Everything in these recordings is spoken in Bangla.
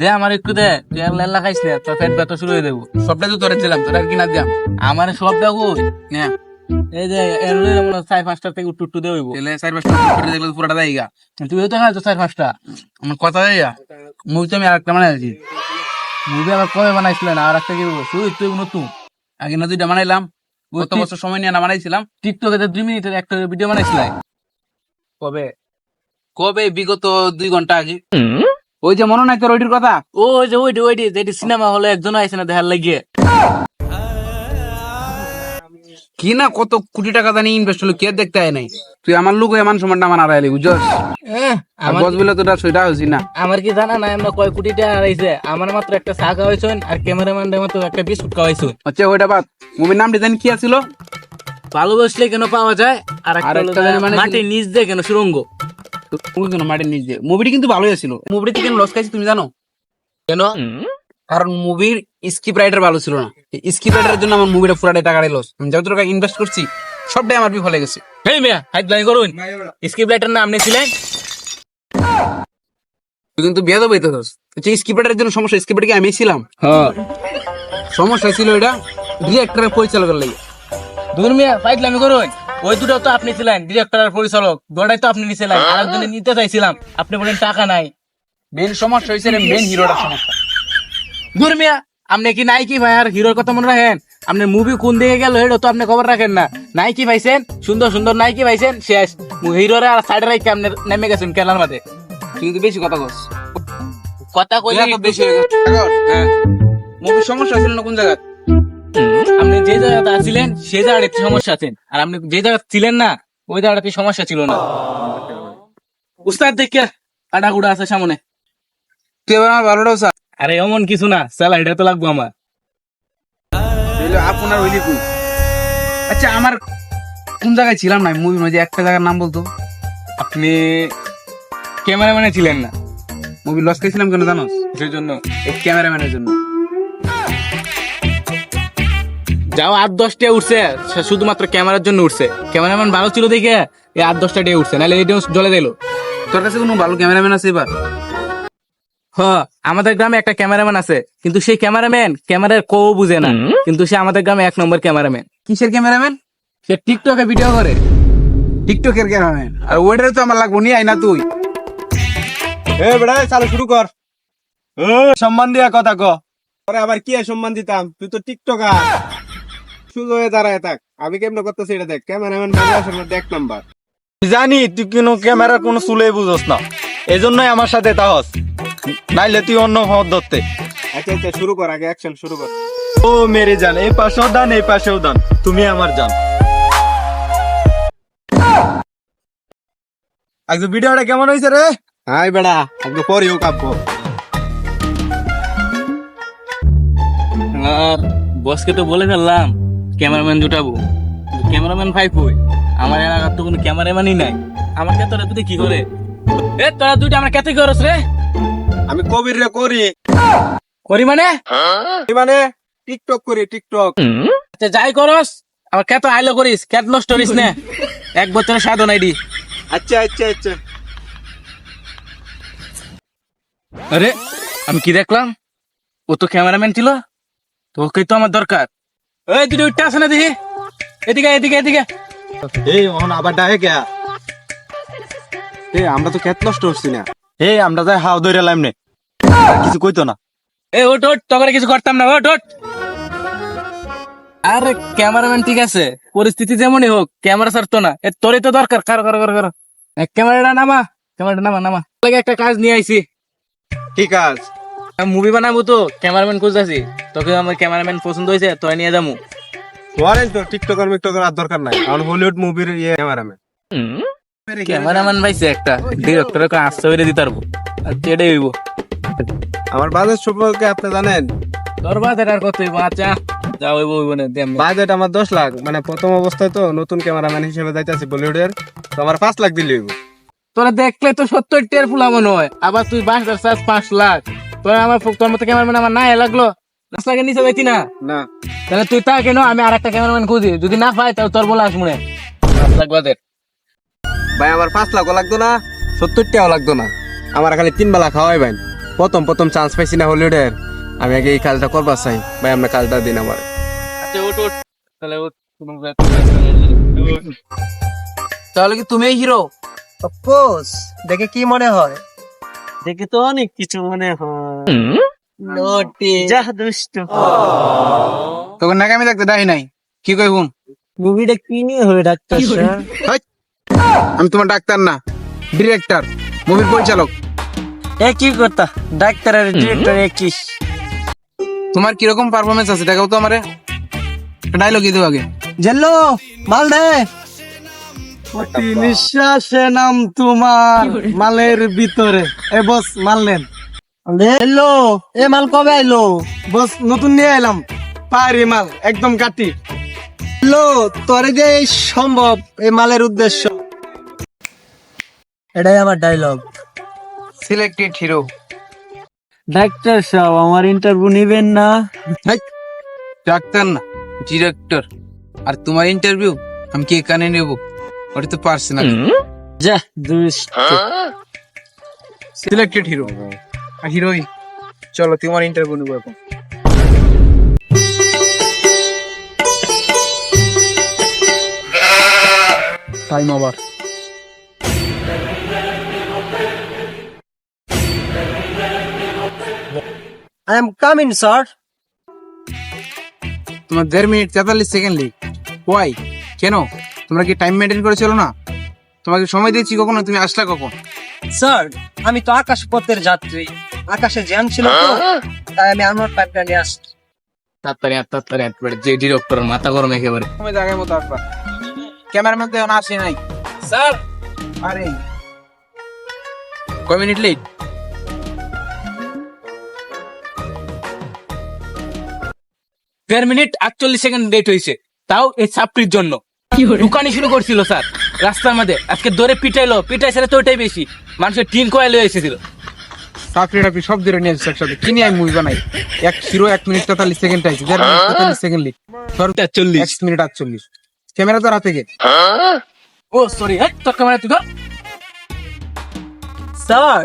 দে আমার একটু দে তুই আর লেলা খাইস না তোর পেট ব্যথা শুরু হয়ে দেবো সবটা তো তোরে দিলাম তোরা কিনা দিয়াম আমার সব দেখো হ্যাঁ এই যে এর লইলে মনে হয় চার পাঁচটা থেকে উঠু উঠু দেবো চার পাঁচটা করে দেখলে তো পুরাটা দেয় গা। তুই তো খাইছো চার পাঁচটা। আমার কথা দেয় মুখ তো আমি আরেকটা মানে আছি মুভি আবার কবে বানাইছিলেন আর একটা কি বলব? তুই তুই নতুন। আগে না দুইটা বানাইলাম গত বছর সময় নিয়ে না বানাইছিলাম। টিকটকে তো দুই মিনিটের একটা ভিডিও বানাইছিলেন কবে? কবে? বিগত দুই ঘণ্টা আগে। ওই যে মনে নাই তোর ওইটির কথা? ও ওই যে ওইটি ওইটি যেটি সিনেমা হলে একজন আইসে না দেখার লাগিয়ে। কি না কত কোটি টাকা জানি ইনভেস্ট হলো কে দেখতে আয় নাই? তুই আমার লোক এমন সমানটা আমার আড়াইলি বুঝছস? আর আমার বস বলে তোটা সেটা হয়েছি না। আমার কি জানা নাই আমরা কয় কোটি টাকা হারাইছে আমার মাত্র একটা চা খাওয়াইছেন আর ক্যামেরাম্যান মাত্র একটা বিস্কুট খাওয়াইছেন। আচ্ছা ওইটা বাদ। মুভির নাম ডিজাইন কি আছিল? ভালোবাসলে কেন পাওয়া যায়? আর একটা মানে মাটি নিচ দিয়ে কেন সুরঙ্গ? মাটির নিচ দিয়ে মুভিটি কিন্তু ভালোই আছিল। মুভিটি কেন লস খাইছি তুমি জানো? কেন? কারণ মুভির স্ক্রিপ্ট রাইটার ভালো ছিল না। স্ক্রিপ্ট রাইটারের জন্য আমার মুভিটা পুরাটাই লস আমি যত টাকা ইনভেস্ট করছি সবটাই আমার বিফলে গেছে। হেই মিয়া হাইট করুন। স্ক্রিপ্ট রাইটার তুই কিন্তু বিয়ে দেবো তো স্ক্রিপ্ট রাইটারের জন্য সমস্যা স্ক্রিপ্ট কি আমি ছিলাম। হ্যাঁ। সমস্যা ছিল এটা ডিরেক্টরের পরিচালকের লাগে। দূর মিয়া ফাইট লাইন করুন। ওই দুটো তো আপনি ছিলেন ডিরেক্টর পরিচালক। দুটাই তো আপনি নিছিলেন আর একজনে নিতে চাইছিলাম। আপনি বলেন টাকা নাই। মেন সমস্যা হয়েছে মেন হিরোটার সমস্যা। দূর মিয়া আপনি কি নাইকি ভাই? আর হিরোর কথা মনে রাখেন? আপনি মুভি কোন দিকে গেল এটা তো আপনি খবর রাখেন না। নাইকি পাইছেন সুন্দর সুন্দর নাইকি পাইছেন শেষ। হিরোরা আর সাইডে রাখি আপনি নেমে গেছেন কেলার মাঝে তুই কিন্তু বেশি কথা কস। কথা কইলে এত বেশি হয়ে গেছে। হ্যাঁ মুভির সমস্যা ছিল না কোন জায়গা আপনি যে জায়গাতে আছিলেন সেই জায়গাটাতে সমস্যা আছেন। আর আপনি যে জায়গাতে ছিলেন না ওই জায়গাটাতে সমস্যা ছিল না। উস্তাদ দেখে কাটা কুড়া আছে সামনে। তুই এবার আমার ভালোটাও স্যার? আরে এমন কিছু না স্যালারিটা তো লাগবো আমার। আপনার ওইলি কই আচ্ছা আমার কোন জায়গায় ছিলাম না? মুভির মধ্যে একটা জায়গার নাম বলতো? আপনি ক্যামেরাম্যানে ছিলেন না। মুভি লস খাইছিলাম কেন জানো? সেই জন্য? এই ক্যামেরাম্যানের জন্য। যাও আট দশটা উঠছে। সে শুধুমাত্র ক্যামেরার জন্য উঠছে। ক্যামেরাম্যান ভালো ছিল দেখে এই আট দশটা ডে উঠছে নাহলে জলে দিল। তোর কাছে কোনো ভালো ক্যামেরাম্যান আছে এবার? হ আমাদের গ্রামে একটা ক্যামেরাম্যান আছে কিন্তু সেই ক্যামেরাম্যান ক্যামেরার কো বুঝে না কিন্তু সে আমাদের গ্রামে এক নম্বর ক্যামেরাম্যান। কিসের ক্যামেরাম্যান? সে টিকটকে ভিডিও করে। টিকটকের ক্যামেরাম্যান। আর ওইটারে তো আমার লাগবো নি আইনা তুই। এ বেড়া চালু শুরু কর। ও সম্মান দিয়া কথা ক। পরে আবার কি সম্মান দিতাম? তুই তো টিকটকার। শুধু হয়ে দাঁড়ায় থাক। আমি কেমন করতেছি এটা দেখ। ক্যামেরাম্যান মধ্যে নাম্বার জানি তুই কোনো ক্যামেরার কোনো চুলে বুঝস না। এই জন্যই আমার সাথে তাহস নাইলে তুই অন্য হদ ধরতে। আচ্ছা আচ্ছা শুরু কর আগে অ্যাকশন শুরু কর। ও মেরে জান এই পাশেও দান এই পাশেও দান। তুমি আমার জান আজকে ভিডিওটা কেমন হয়েছে রে? হাই বেড়া আজকে পরেও কাব্য আর বসকে তো বলে ফেললাম। ক্যামেরাম্যান জুটাবো ক্যামেরাম্যান ভাই কই? আমার এলাকার তো কোনো ক্যামেরাম্যানই নাই। আমার কে তোরা তুই কি করে? এ তোরা দুইটা আমার কেতে করস রে? আমি কবির রে করি। করি মানে? মানে টিকটক করি টিকটক। আচ্ছা যাই করস আমার কেত আইলো করিস? কেত নষ্ট করিস না? এক বছরের সাধন আইডি। আচ্ছা আচ্ছা আচ্ছা। আরে আমি কি দেখলাম? ও তো ক্যামেরাম্যান ছিল। তো ওকে তো আমার দরকার। এই দুটো উঠতে আসে না দেখি। এদিকে এদিকে এদিকে। এই এখন আবার ডাকে কে? এ আমরা তো ক্যাত নষ্ট হচ্ছি না। এই আমরা যাই হাও ধরে লাইম নে। কিছু কইতো না। এ ওট ওট তখন কিছু করতাম না ওট ওট আরে ক্যামেরাম্যান ঠিক আছে। পরিস্থিতি যেমনই হোক ক্যামেরা ছাড়তো না। এ তোরই তো দরকার। কারও কারও কারও কারও। ক্যামেরাটা নামা ক্যামেরাটা নামা নামা। একটা কাজ নিয়ে আইছি। ঠিক আছে মুভি বানাবো তো ক্যামেরাম্যান খুঁজতেছি। তোকে আমার ক্যামেরাম্যান পছন্দ হয়েছে তোরা নিয়ে যাব। ওয়ারেন তো টিকটকার মিকটকার আর দরকার নাই। কারণ হলিউড মুভির ইয়ে ক্যামেরাম্যান ক্যামেরাম্যান পাইছে একটা। ডিরেক্টরের কাছে আসতে হইলে দিতে পারব। আর এটাই হইব? আমার বাজেট সম্পর্কে আপনি জানেন? তোর বাজার আর কত হইব? আচ্ছা যা হইব হইব না বাজেট আমার দশ লাখ। মানে প্রথম অবস্থায় তো নতুন ক্যামেরাম্যান হিসেবে যাইতেছি বলিউডের তো আমার পাঁচ লাখ দিলে হইব। তোরা দেখলে তো সত্তর টের ফুলা নয় আবার তুই বাস চাস পাঁচ লাখ। তোরা আমার তোর মতো ক্যামেরাম্যান আমার নাই লাগল? লাখের নিচে পাইতি না? না। তাহলে তুই তা কেন আমি আর একটা ক্যামেরাম্যান খুঁজি। যদি না পাই তাহলে তোর বলে আসব না। পাঁচ লাখ বাদের ভাই আমার পাঁচ লাখও লাগতো না সত্তর টাকাও লাগতো না। আমার খালি তিন বেলা খাওয়াই ভাই। প্রথম প্রথম চান্স পাইছি না হলিউডের। আমি আগে এই কাজটা করবার চাই। ভাই আমরা কাজটা দিন আমার। আচ্ছা ওট ওট তাহলে ওট তাহলে কি তুমি হিরো অফকোর্স দেখে কি মনে হয়? দেখে তো অনেক কিছু মনে হয়। নটি। যা দুষ্ট। তখন নাকি আমি দেখতে নাই। কি কই হুন মুভিটা কি নিয়ে হবে ডাক্তার আমি তোমার ডাক্তার না ডিরেক্টর মুভির পরিচালক। একই কথা ডাক্তার আর ডিরেক্টর একই। তোমার কীরকম পারফরমেন্স আছে দেখাও তো আমারে। ডায়লগ দিও আগে। জেল্লো মাল দে। নিঃশ্বাসে নাম তোমার মালের ভিতরে। এ বস মাল জেল্লো এ মাল কবে আইলো? বস নতুন নিয়ে এলাম পাহাড়ি মাল একদম কাটি লো তোরে যে সম্ভব এই মালের উদ্দেশ্য। এটাই আমার ডায়লগ সিলেক্টেড হিরো ডাক্তার সাহেব আমার ইন্টারভিউ নিবেন না? ডাক্তার না ডিরেক্টর আর তোমার ইন্টারভিউ আমি কি এখানে নেব? ওটা তো পার্সোনাল যা দুষ্ট সিলেক্টেড হিরো আর হিরোইন চলো তোমার ইন্টারভিউ নেব এখন। Time over I am coming sir তোমার দেড় মিনিট তেতাল্লিশ সেকেন্ড লিখ ওয়াই কেন? তোমরা কি টাইম মেনটেন করে চলো না? তোমাকে সময় দিয়েছি কখনো? তুমি আসলা কখন? স্যার আমি তো আকাশ পথের যাত্রী। আকাশে জ্যাম ছিল তো তাই আমি আমার পাইপটা নিয়ে আসছি। তাড়াতাড়ি তাড়াতাড়ি একবারে যে ডিরেক্টর মাথা গরম একেবারে। তুমি জায়গায় মতো আসবা। ক্যামেরার মধ্যে এখন আসে নাই। স্যার! আরে। কয় মিনিট লেট দেড় মিনিট আটচল্লিশ সেকেন্ড লেট হয়েছে তাও এই ছাপটির জন্য। দোকানি শুরু করছিল স্যার। রাস্তার মধ্যে আজকে দৌড়ে পিটাইলো পিটাইছে তো ওটাই বেশি। মানুষের টিন কয়েল এসেছিল। চাকরি টাকরি সব ধরে নিয়ে আসছে একসাথে। কি নিয়ে আমি মুভি বানাই? এক হিরো এক মিনিট তেতাল্লিশ সেকেন্ড আইছে। দেড় মিনিট তেতাল্লিশ সেকেন্ড লিখ চল্লিশ এক মিনিট আটচল্লিশ। ক্যামেরা তো রাতে গে ও সরি হ্যাঁ তোর ক্যামেরা তুই ধর। স্যার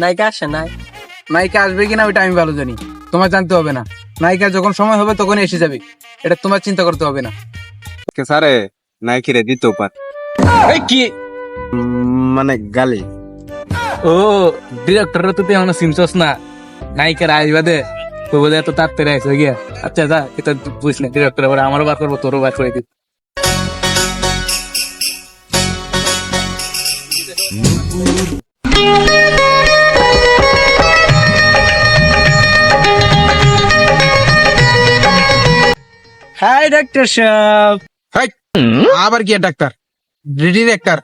নায়িকা আসে নাই। নায়িকা আসবে কিনা ওইটা আমি ভালো জানি। তোমার জানতে হবে না। নায়িকা যখন সময় হবে তখন এসে যাবে। এটা তোমার চিন্তা করতে হবে না। কে স্যারে? নাইকি রে দিতেও পার। এই কি? মানে গালি। ও ডিরেক্টর তো তুই এখনও চিনছস না। নায়িকার আসবা দে তো বলে এত তাড়াতাড়ি আসে গিয়া। আচ্ছা যা এটা বুঝ না ডিরেক্টর এবার আমারও বার করব তোরও বার করে দিবি। হাই ডাক্তার সাহেব। হাই, আবার কি ডাক্তার। ডিরেক্টর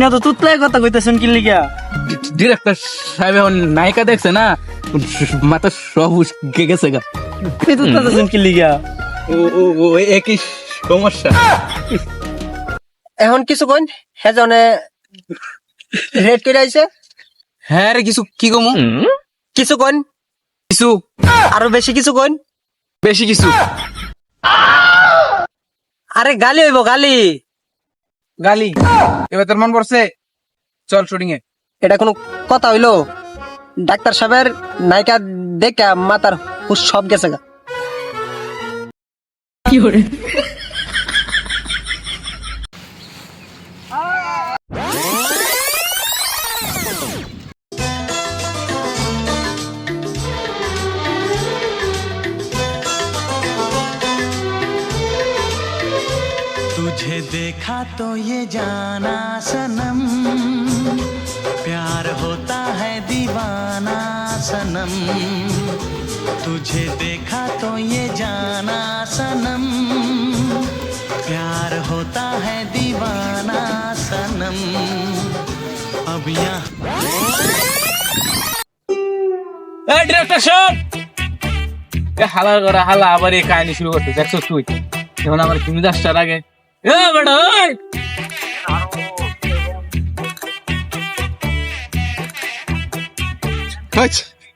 না তো তুতলাই কথা কইতেছেন কি লিগা? ডিরেক্টর সাহেব এখন নায়িকা দেখছে না? মাথা সব উস্কে গেছে গা। আপনি তুতলাতেছেন কি লিগা? ও ও ও একই সমস্যা? এখন কিছু কইন? রেড করে আইছে? হ্যাঁ রে কিছু কি কমু? কিছু কইন? কিছু। আরও বেশি কিছু কইন? বেশি কিছু। আরে গালি হইব গালি। গালি। এবার তোর মন পড়ছে? চল শুটিং এ। এটা কোনো কথা হইল? ডাক্তার সাহেবের নায়িকা দেখা মাতার হুশ সব গেছে গা। तुझे देखा तो ये जाना सनम प्यार होता है दीवाना सनम तुझे देखा तो ये जाना सनम प्यार होता है दीवाना सनम अब यहाँ এই ডিরেক্টর সাহেব এ হালা করা হালা আবার এই কাহিনী শুরু করতে দেখছো তুই এখন আমার তুমি আসার আগে এ বেটা ওই।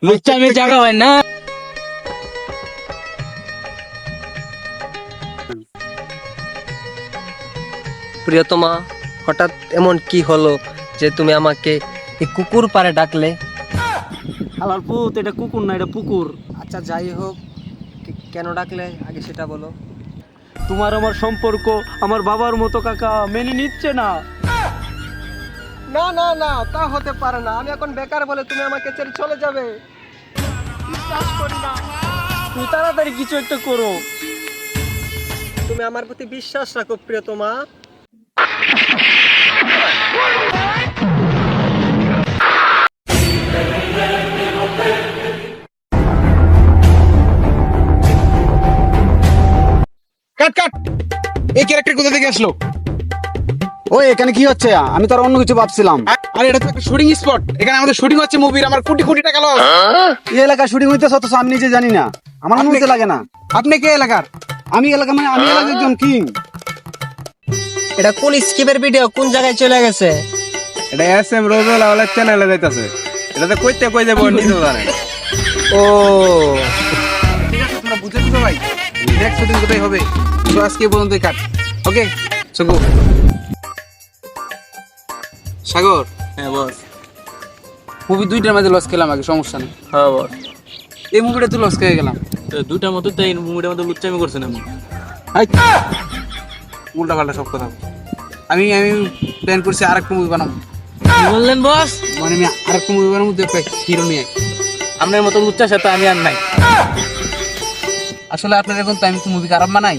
লুচ্চা মে জায়গা হয় না। প্রিয়তমা হঠাৎ এমন কি হলো যে তুমি আমাকে এই কুকুর পারে ডাকলে? পুত এটা কুকুর না এটা পুকুর। আচ্ছা যাই হোক কেন ডাকলে? আগে সেটা বলো। তোমার আমার সম্পর্ক আমার বাবার মতো কাকা মেনে নিচ্ছে না। না না না তা হতে পারে না। আমি এখন বেকার বলে তুমি আমাকে ছেড়ে চলে যাবে। বিশ্বাস করি না। তুমি তাড়াতাড়ি কিছু একটা করো। তুমি আমার প্রতি বিশ্বাস রাখো প্রিয়তমা। কাট কাট। এই ক্যারেক্টার কোথা থেকে আসলো? ওই এখানে কি হচ্ছে? আমি তো আর অন্য কিছু ভাবছিলাম। আরে এটা তো একটা শুটিং স্পট এখানে আমাদের শুটিং হচ্ছে মুভির আমার কোটি কোটি টাকা লস এই এলাকা শুটিং হইতেছে অথচ আমি নিজে জানি না। আমার মনে লাগে না। আপনি কে এলাকার? আমি এলাকা মানে আমি এলাকার একজন কিং এটা কোন স্কিপের ভিডিও কোন জায়গায় চলে গেছে? এটা এস এম রোজল আওয়ালের চ্যানেলে যাইতাছে। এটাতে কইতে কই যাব নিজে জানে ও। ঠিক আছে তোমরা বুঝে দিবে ভাই? নেক্সট শুটিং কোথায় হবে? তো আজকে এই পর্যন্তই কাট। ওকে সো গো সাগর। হ্যাঁ বস। মুভি দুইটার মাঝে লস খেলাম আগে সমস্যা নেই। হ্যাঁ বস। এই মুভিটা তো লস খেয়ে গেলাম। দুটার মতো তো এই মুভিটার মতো লুচ্চামি করছেন আমি উল্টা পাল্টা সব কথা। আমি আমি প্ল্যান করছি আরেকটা মুভি বানাবো। বললেন বস? মানে আমি আরেকটা মুভি বানাবো হিরো নিয়ে। আপনার মতো লুচ্চা সাথে আমি আর নাই। আসলে আপনার এখন তো আমি তো মুভি খারাপ বানাই